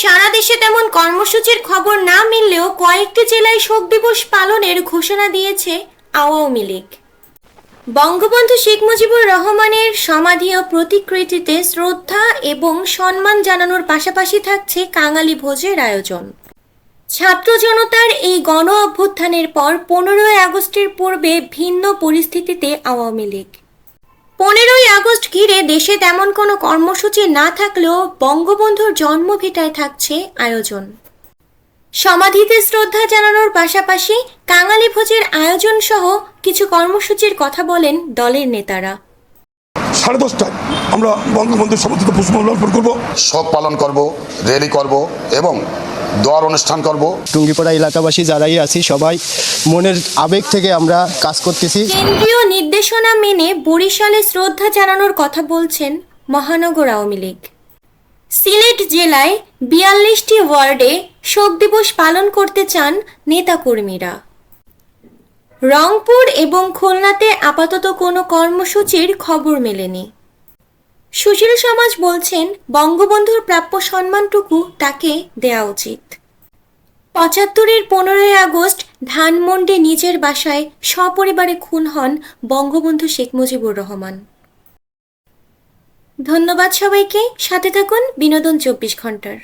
সারা দেশে তেমন কর্মসূচির খবর না মিললেও কয়েকটি জেলায় শোক দিবস পালনের ঘোষণা দিয়েছে আওয়ামী লীগ। বঙ্গবন্ধু শেখ মুজিবুর রহমানের সমাধি ও প্রতিকৃতিতে শ্রদ্ধা এবং সম্মান জানানোর পাশাপাশি থাকছে কাঙালি ভোজের আয়োজন। ছাত্র জনতার এই গণ অভ্যুত্থানের পর পনেরোই আগস্টের পূর্বে ভিন্ন পরিস্থিতিতে আওয়ামী লীগ। পনেরোই আগস্ট ঘিরে দেশে তেমন কোনো কর্মসূচি না থাকলেও বঙ্গবন্ধুর জন্মভিটায় থাকছে আয়োজন। সমাধিতে শ্রদ্ধা জানানোর পাশাপাশি কাঙালি ভোজের আয়োজন সহ কিছু কর্মসূচির কথা বলেন দলের নেতারা। সাড়ে দশটায় আমরা বঙ্গবন্ধুর সমর্থিত পুষ্পমাল্য অর্পণ করব। শোক পালন করব র্যালি করব এবং দোয়ার অনুষ্ঠান করব। টুঙ্গিপাড়া এলাকাবাসী যারাই আছি সবাই মনের আবেগ থেকে আমরা কাজ করতেছি। কেন্দ্রীয় নির্দেশনা মেনে বরিশালে শ্রদ্ধা জানানোর কথা বলছেন মহানগর আওয়ামী লীগ। সিলেট জেলায় বিয়াল্লিশটি ওয়ার্ডে শোক দিবস পালন করতে চান নেতাকর্মীরা। রংপুর এবং খুলনাতে আপাতত কোনো কর্মসূচির খবর মেলেনি। সুশীল সমাজ বলছেন, বঙ্গবন্ধুর প্রাপ্য সম্মানটুকু তাকে দেয়া উচিত। পঁচাত্তরের পনেরোই আগস্ট, ধানমন্ডে নিজের বাসায় সপরিবারে খুন হন বঙ্গবন্ধু শেখ মুজিবুর রহমান। ধন্যবাদ সবাইকে, সাথে থাকুন বিনোদন চব্বিশ ঘণ্টার।